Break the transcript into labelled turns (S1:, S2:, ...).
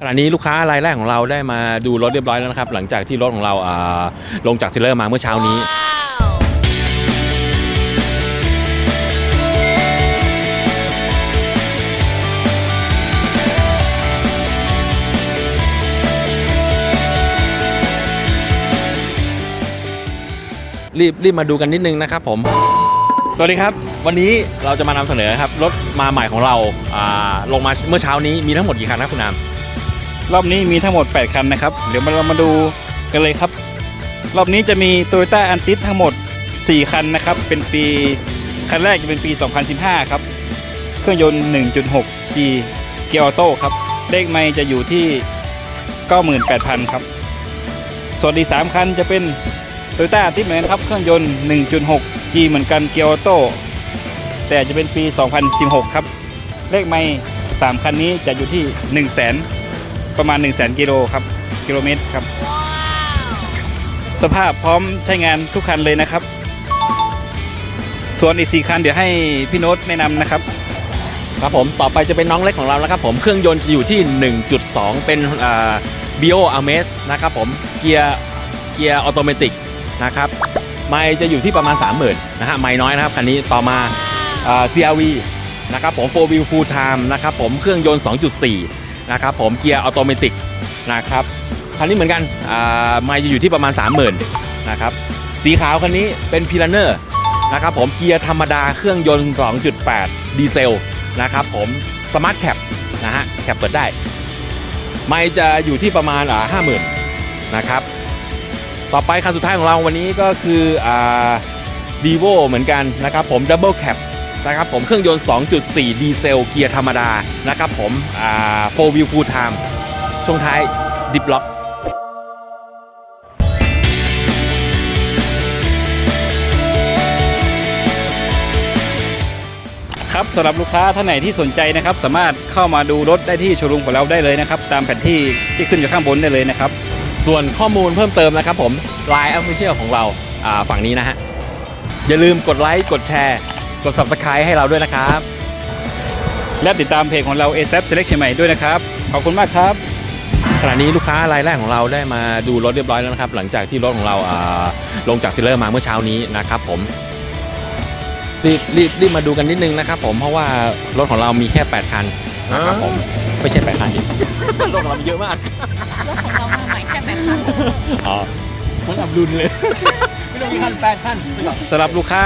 S1: ขณะนี้ลูกค้ารายแรกของเราได้มาดูรถเรียบร้อยแล้วนะครับ หลังจากที่รถของเราลงจากเทรลเลอร์มาเมื่อเช้านี้รีบรีบมาดูกันนิดนึงนะครับผม สวัสดีครับ วันนี้เราจะมานำเสนอครับ รถมาใหม่ของเราอ่าลงมาเมื่อเช้านี้มีทั้งหมดกี่คันครับคุณนาม
S2: รอบนี้มีทั้งหมด 8 คันนะครับ เดี๋ยวมาเรามาดูกันเลยครับ รอบนี้จะมี t o y ต้าอันติสทั้งหมด 4 คันนะครับ เป็นปีคันแรกจะเป็นปี 2015 ครับ เครื่องยนต์ 1.6G เกียร์ออโต้ครับ เลขไม่จะอยู่ที่ 98,000 ครับ ส่วนอีก3คันจะเป็น t o y ต้าอันติสเหมือนกันครับ เครื่องยนต์ 1.6G เหมือนกันเกียร์ออโต้แต่จะเป็นปี 2016 ครับ เลขไม่3คันนี้จะอยู่ที่ 1 0 0 0 0แสน ประมาณ 1 0 0 0 0 0กิโลครับกิโลเมตรครับ สภาพพร้อมใช้งานทุกคันเลยนะครับ ส่วนอีก4คันเดี๋ยวให้พี่โน้ตแนะนำนะครับ
S1: ครับผมต่อไปจะเป็นน้องเล็กของเรานะครับผมเครื่องยนต์จะอยู่ที่ 1.2 เป็นอ่า Bio a m a z นะครับผมเกียร์เกียร์ออโตเมติกนะครับไมล์จะอยู่ที่ประมาณ 30,000นะฮะไมล์น้อยนะครับคันนี้ต่อมาอ่า CRV นะครับผม 4 wheel full time นะครับผมเครื่องยนต์ 2.4 นะครับผมเกียร์ออโตเมตินะครับคันนี้เหมือนกันไมล์จะอยู่ที่ประมาณ 30,000นะครับสีขาวคันนี้เป็นพิลเนอร์นะครับผมเกียร์ธรรมดาเครื่องยนต์ 2.8 ดีเซลนะครับผมสมาร์ทแคปนะฮะแคปเปิดได้ ไม่จะอยู่ที่ประมาณห้าหมื่นนะครับ ต่อไปคันสุดท้ายของเราวันนี้ก็คืออ่า vivo เหมือนกันนะครับผมดับเบิลแคป นะครับผมเครื่องยนต์ 2.4 ดีเซลเกียร์ธรรมดานะครับผมอ่า4 wheel full time ช่วงท้ายดิฟล็อก
S2: ครับสำหรับลูกค้าท่านไหนที่สนใจนะครับ สามารถเข้ามาดูรถได้ที่โชว์รูมของเราได้เลยนะครับ ตามแผนที่ที่ขึ้นอยู่ข้างบนได้เลยนะครับ
S1: ส่วนข้อมูลเพิ่มเติมนะครับผม Line Official ของเราอ่าฝั่งนี้นะฮะ อย่าลืมกดไลค์กดแชร์ กด Subscribe ให้เราด้วยนะครับ
S2: และติดตามเพจของเรา a s a p Select เชียงใหม่ด้วยนะครับ ขอบคุณมากครับ
S1: ขณะนี้ลูกค้ารายแรกของเราได้มาดูรถเรียบร้อยแล้วนะครับ หลังจากที่รถของเราอ่าลงจากเทรลเลอร์มาเมื่อเช้านี้นะครับผม รีบรีบรีบมาดูกันนิดนึงนะครับผมเพราะว่ารถของเรามีแค่ 8 คันนะครับผมไม่ใช่ 8 คันดิรถของเรามีเยอะมาก
S3: รถของเรามาใหม่แค่แปดคัน
S1: อ๋อมันอับดุลเลย ไม่ต้องมีคันแปดคัน
S2: สำหรับลูกค้า